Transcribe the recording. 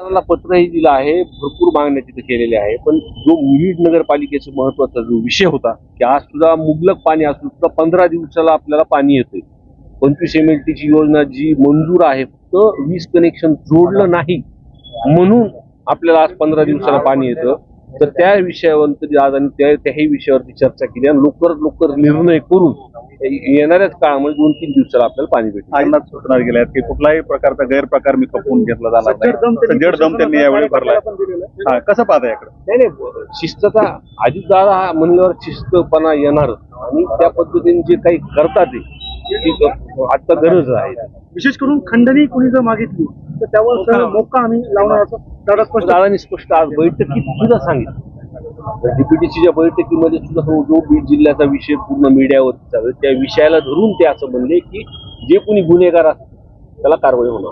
तहसीलदाराला पत्रही दिलं आहे भरपूर मागण्या तिथे केलेल्या आहे पण जो मुहीड नगरपालिकेचा महत्त्वाचा जो विषय होता की आज सुद्धा मुबलक पाणी असून सुद्धा पंधरा दिवसाला आपल्याला पाणी येतंय. पंचवीस एम एल टीची योजना जी मंजूर आहे फक्त वीज कनेक्शन जोडलं नाही म्हणून आपल्याला आज पंधरा दिवसाला पाणी येतं. तर त्या विषयावर तरी आज आणि त्याही विषयावरती चर्चा केली आणि लवकरात लवकर निर्णय करून येणाऱ्याच काळामध्ये दोन तीन दिवसाला आपल्याला पाणी भेटेल आयोगात सूचना गेल्या आहेत. की कुठलाही प्रकारचा गैरप्रकार मी खपवून घेतला नाही. सज्जड दम त्यांनी यावेळी भरलाय हा कसं पाहता याकडे? नाही नाही. शिस्तता अजितदादा हा म्हणल्यावर शिस्तपणा येणार. आणि त्या पद्धतीने जे काही करतात ते आता गरज आहे. विशेष करून खंडणी कोणी जर मागितली तर त्यावर सर मोका आम्ही लावणार असं दादा स्पष्ट आज बैठकीत सुद्धा सांगितलं. डीपीटीसीच्या बैठकीमध्ये सुद्धा जो बीड जिल्ह्याचा विषय पूर्ण मीडियावर चालू त्या विषयाला धरून ते असं म्हणले की जे कोणी गुन्हेगार असतील त्याला कारवाई होणार.